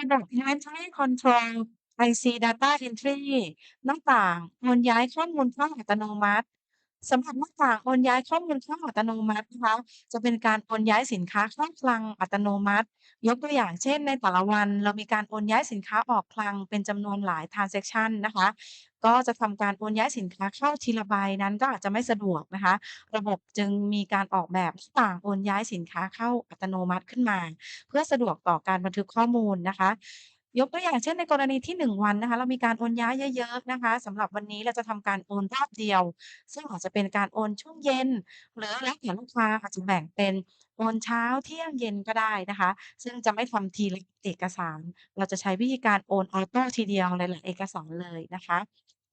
ระบบ Inventory Control IC Data Entry หน้าต่างโอนย้ายข้อมูลเข้าอัตโนมัติสำหรับหน้าต่างโอนย้ายข้อมูลเข้าอัตโนมัตินะคะจะเป็นการโอนย้ายสินค้าเข้าคลังอัตโนมัติ ยกตัวอย่างเช่น ในแต่ละวัน เรามีการโอนย้ายสินค้าออกคลังเป็นจำนวนหลาย transaction นะคะ ก็จะทำการโอนย้ายสินค้าเข้าทีละใบนั้นก็อาจจะไม่สะดวกนะคะ ระบบจึงมีการออกแบบต่างโอนย้ายสินค้าเข้าอัตโนมัติขึ้นมา เพื่อสะดวกต่อการบันทึกข้อมูลนะคะ ยกตัวอย่างเช่นในกรณีที่ 1 วันนะคะ เรามีการโอนย้ายเยอะๆนะคะสำหรับวันนี้เราจะทำการโอนรอบเดียว ซึ่งอาจจะเป็นการโอนช่วงเย็น หรือแล้วแต่ลูกค้าอาจจะแบ่งเป็นโอนเช้าเที่ยงเย็นก็ได้นะคะ ซึ่งจะไม่ทำทีละเอกสาร เราจะใช้วิธีการโอนออโต้ทีเดียวหลายๆเอกสารเลยนะคะ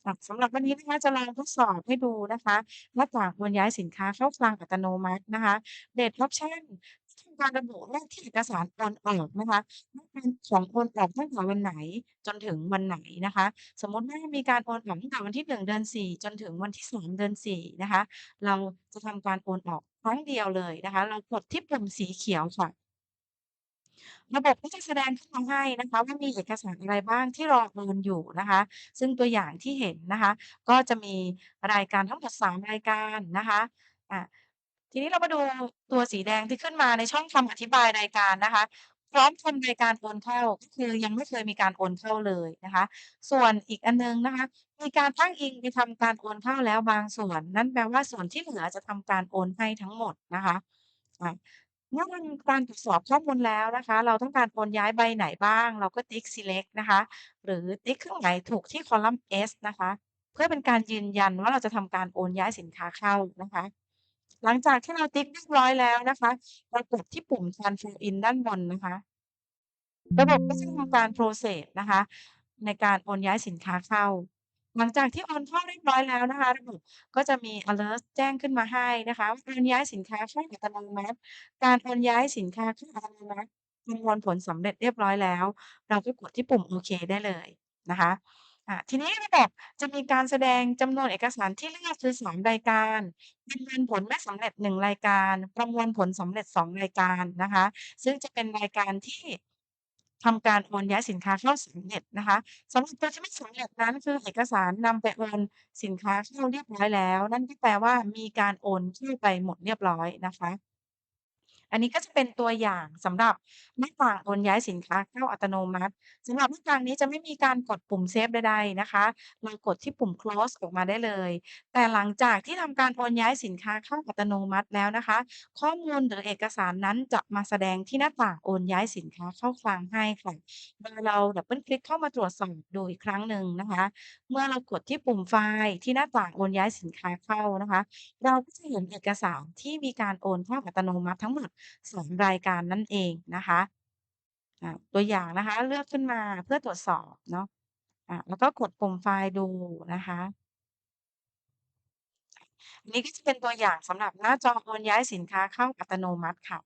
ค่ะสำหรับวันนี้นะคะ จะลองทดสอบให้ดูนะคะหน้าต่างโอนย้ายสินค้าเข้าคลังอัตโนมัตินะคะ Date Option ทำการระบุเลขที่เอกสารโอนออกนะคะว่าเป็นของโอนออกตั้งแต่วันไหนจนถึงวันไหนนะคะ สมมติว่ามีการโอนออกตั้งแต่วันที่1เดือน4จนถึงวันที่3เดือน4นะคะ เราจะทำการโอนออกครั้งเดียวเลยนะคะ เรากดที่ปุ่มสีเขียวค่ะ ระบบก็จะแสดงขึ้นมาให้นะคะว่ามีเอกสารอะไรบ้างที่รอโอนอยู่นะคะ ซึ่งตัวอย่างที่เห็นนะคะ ก็จะมีรายการทั้งหมด3รายการนะคะอ่าทีนี้เรามาดูตัวสีแดงที่ขึ้นมาในช่องคำอธิบายรายการนะคะ พร้อมทำรายการโอนเข้าก็คือยังไม่เคยมีการโอนเข้าเลยนะคะ ส่วนอีกอันหนึ่งนะคะ มีการอ้งอิงไปทำการโอนเข้าแล้วบางส่วน นั่นแปลว่าส่วนที่เหลือจะทำการโอนให้ทั้งหมดนะคะอ่า เมื่อทำการตรวจสอบข้อมูลแล้วนะคะ เราต้องการโอนย้ายใบไหนบ้าง เราก็ติ๊ก select นะคะ หรือติ๊กเครื่องหมายถูกที่คอลัมน์ S นะคะ เพื่อเป็นการยืนยันว่าเราจะทำการโอนย้ายสินค้าเข้านะคะ หลังจากที่เราติ๊กเรียบร้อยแล้วนะคะเรากดที่ปุ่ม transfer in ด้านบนนะคะ ระบบก็จะทำการ process นะคะ ในการโอนย้ายสินค้าเข้า หลังจากที่โอนเข้าเรียบร้อยแล้วนะคะ ระบบก็จะมี alert แจ้งขึ้นมาให้นะคะว่าโอนย้ายสินค้าเข้าอัตโนมัติ การโอนย้ายสินค้าเข้าอัตโนมัติประมวลผลสำเร็จเรียบร้อยแล้ว เราก็กดที่ปุ่มโอเคได้เลยนะคะอ่าทีนี้ระบบจะมีการแสดงจำนวนเอกสารที่เลือกคือ3รายการประมวลผลไม่สำเร็จ1รายการ ประมวลผลสำเร็จ2รายการนะคะ ซึ่งจะเป็นรายการที่ ทำการโอนย้ายสินค้าเข้าสำเร็จนะคะสำหรับตัวที่ไม่สำเร็จนั้นคือเอกสารนำไปโอนสินค้าเข้าเรียบร้อยแล้ว นั่นก็แปลว่ามีการโอนเข้าไปหมดเรียบร้อยนะคะ อันนี้ก็จะเป็นตัวอย่างสำหรับหน้าต่างโอนย้ายสินค้าเข้าอัตโนมัติ สำหรับหน้าต่างนี้จะไม่มีการกดปุ่มเซฟใด ๆ นะคะ เรากดที่ปุ่ม close ออกมาได้เลย แต่หลังจากที่ทำการโอนย้ายสินค้าเข้าอัตโนมัติแล้วนะคะ ข้อมูลหรือเอกสารนั้นจะมาแสดงที่หน้าต่างโอนย้ายสินค้าเข้าคลังให้ค่ะ โดยเราดับเบิลคลิกเข้ามาตรวจสอบดูอีกครั้งหนึ่งนะคะ เมื่อเรากดที่ปุ่มไฟล์ที่หน้าต่างโอนย้ายสินค้าเข้านะคะ เราก็จะเห็นเอกสารที่มีการโอนเข้าอัตโนมัติทั้งหมดสองรายการนั่นเองนะคะ อ่า ตัวอย่างนะคะ เลือกขึ้นมาเพื่อตรวจสอบเนาะ อ่า แล้วก็กดปุ่มไฟล์ดูนะคะ อันนี้ก็จะเป็นตัวอย่างสำหรับหน้าจอโอนย้ายสินค้าเข้าอัตโนมัติค่ะ